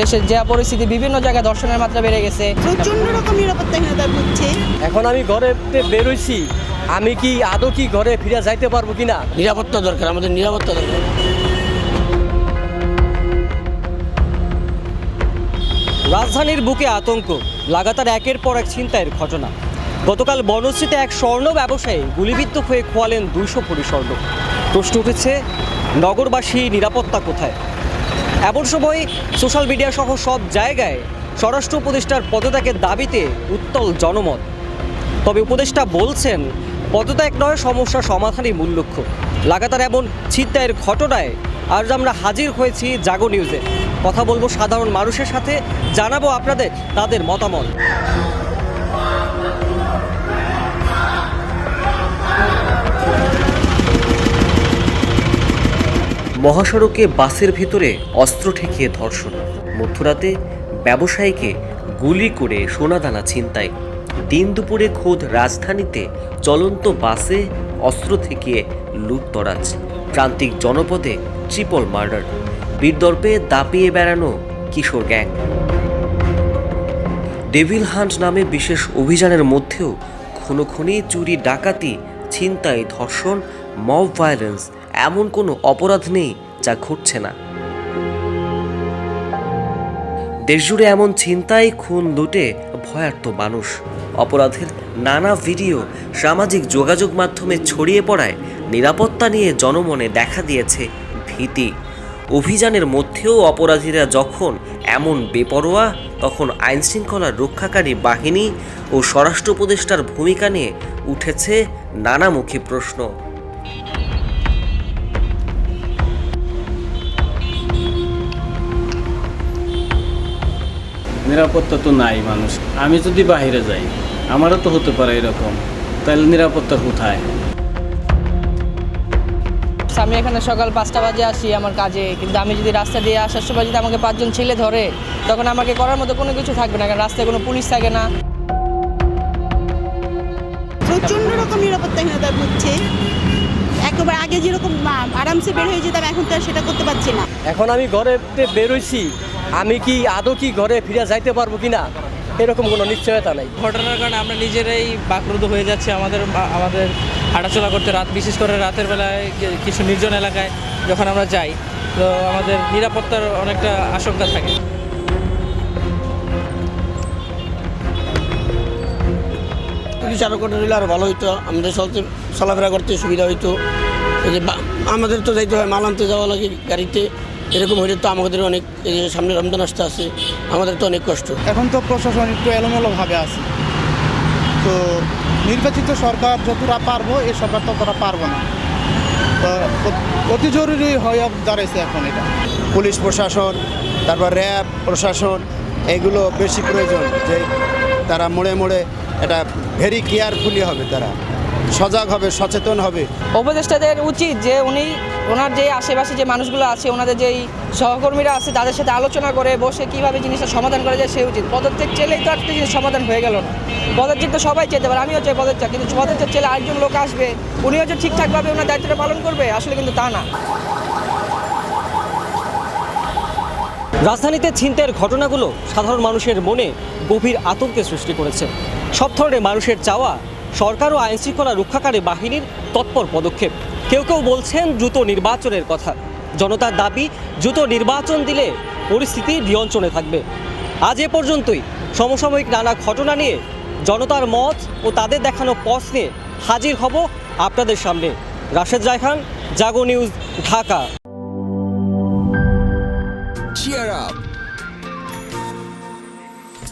দেশের যা পরিস্থিতি বিভিন্ন জায়গায় ধর্ষণের মাত্রা বেড়ে গেছে। প্রচণ্ড রকম নিরাপত্তাহীনতা ভুগছে। এখন আমি ঘরে বেরোইছি। আমি কি আদৌ কি ঘরে ফিরে যাইতে পারব কিনা? নিরাপত্তা দরকার আমাদের নিরাপত্তা দরকার। রাজধানীর বুকে আতঙ্ক লাগাতার একের পর এক ছিনতাইয়ের ঘটনা। গতকাল বনশ্রীতে এক স্বর্ণ ব্যবসায়ী গুলিবিদ্ধ হয়ে খোয়ালেন দুইশো ভরি স্বর্ণ। প্রশ্ন উঠেছে নগরবাসী নিরাপত্তা কোথায়? এমন সময় সোশ্যাল মিডিয়া সহ সব জায়গায় স্বরাষ্ট্র উপদেষ্টার পদত্যাগের দাবিতে উত্তল জনমত। তবে উপদেষ্টা বলছেন, পদত্যাগ নয়, সমস্যা সমাধানই মূল লক্ষ্য। লাগাতার এমন ছিনতাইয়ের ঘটনায় আজ আমরা হাজির হয়েছি জাগো নিউজে। কথা বলব সাধারণ মানুষের সাথে, জানাব আপনাদের তাদের মতামত। মহাসড়কে বাসের ভিতরে অস্ত্র ঠেকিয়ে ধর্ষণ। মধ্যরাতে ব্যবসায়ীকে গুলি করে সোনাদানা ছিনতাই। দিন দুপুরে খোদ রাজধানীতে চলন্ত বাসে অস্ত্র ঠেকিয়ে লুটতরাজ। প্রান্তিক জনপদে ট্রিপল মার্ডার। বীরদর্পে দাপিয়ে বেড়ানো কিশোর গ্যাং। ডেভিল হান্ট নামে বিশেষ অভিযানের মধ্যেও খুনোখুনি চুরি, ডাকাতি, ছিনতাই, ধর্ষণ, মব ভায়োলেন্স এমন কোনো অপরাধ নেই যা ঘটছে না। দেশজুড়ে এমন ছিনতাই, খুন, লুটে ভয়ার্থ মানুষ। অপরাধের নানা ভিডিও সামাজিক যোগাযোগ মাধ্যমে ছড়িয়ে পড়ায় নিরাপত্তা নিয়ে জনমনে দেখা দিয়েছে ভীতি। অভিযানের মধ্যেও অপরাধীরা যখন এমন বেপরোয়া, তখন আইনশৃঙ্খলা রক্ষাকারী বাহিনী ও স্বরাষ্ট্র উপদেষ্টার ভূমিকা নিয়ে উঠেছে নানামুখী প্রশ্ন। নিরাপত্তা তো নাই মানুষ। আমি যদি বাইরে যাই আমারও তো হতে পারে এরকম। তাহলে নিরাপত্তা কোথায়? আমি এখানে সকাল পাঁচটা বাজে আসি আমার কাজে কিন্তু আমি যদি রাস্তা দিয়ে আসার সময় যদি আমাকে পাঁচজন ছেলে ধরে তখন আমাকে করার মতো কোনো কিছু থাকবে না কারণ রাস্তায় কোনো পুলিশ থাকে না। প্রচণ্ড রকম নিরাপত্তাহীনতা ভুগছে একেবারে আগে যেরকম আরামসে বের হয়ে যেতাম এখন তো আর সেটা করতে পারছি না। এখন আমি ঘরে বেরোইছি আমি কি আদৌ কি ঘরে ফিরে যাইতে পারব কিনা? এরকম কোনো নিশ্চয়তা নাই। ঘটনার কারণে আমরা নিজেরাই বাকরুদ্ধ হয়ে যাচ্ছি আমাদের আমাদের হাঁটাচলা করতে রাত বিশেষ করে রাতের বেলায় কি- কিছু নির্জন এলাকায় যখন আমরা যাই তো আমাদের নিরাপত্তার অনেকটা আশঙ্কা থাকে। পুলিশ আরও করে দিলে আরও ভালো হইতো আমাদের চলতে চলাফেরা করতে সুবিধা হইতো। এই যে বা- আমাদের তো যাইতে হয় মাল আনতে যাওয়া লাগে গাড়িতে। এরকম হইলে তো আমাদের অনেক সামনে রমজান আসতে আছে আমাদের তো অনেক কষ্ট। এখন তো প্রশাসন একটু এলোমেলোভাবে আছে। তো নির্বাচিত সরকার যতটা পারব এই সরকার ততটা পারব না। তো অতি জরুরি হয়ে দাঁড়াইছে এখন এটা। পুলিশ প্রশাসন তারপর র্যাব প্রশাসন এগুলো বেশি প্রয়োজন যে তারা মোড়ে মোড়ে এটা ভেরি কেয়ারফুলি হবে তারা। সজাগ হবে সচেতন হবে। উপদেষ্টাদের উচিত যে উনি ওনার যে আশেপাশে যে মানুষগুলো আছে ওনাদের যেই সহকর্মীরা আছে তাদের সাথে আলোচনা করে বসে কীভাবে জিনিসটা সমাধান করা যায় সে উচিত। পদত্যাগ চেলেই তো একটা জিনিস সমাধান হয়ে গেল না। পদত্যাগ তো সবাই চেতে পারে আমিও চাই পদত্যাগ কিন্তু পদত্যাগ চেলে আরেকজন লোক আসবে উনিও যে ঠিকঠাকভাবে ওনার দায়িত্বটা পালন করবে আসলে কিন্তু তা না। রাজধানীতে ছিনতাইয়ের ঘটনাগুলো সাধারণ মানুষের মনে গভীর আতঙ্কের সৃষ্টি করেছে। সব ধরনের মানুষের চাওয়া সরকার ও আইনশৃঙ্খলা রক্ষাকারী বাহিনীর তৎপর পদক্ষেপ। কেউ কেউ বলছেন দ্রুত নির্বাচনের কথা। জনতার দাবি, দ্রুত নির্বাচন দিলে পরিস্থিতি নিয়ন্ত্রণে থাকবে। আজ এ পর্যন্তই। সমসাময়িক নানা ঘটনা নিয়ে জনতার মত ও তাদের দেখানো পথ নিয়ে হাজির হব আপনাদের সামনে। রাশেদ রায়হান, জাগো নিউজ, ঢাকা।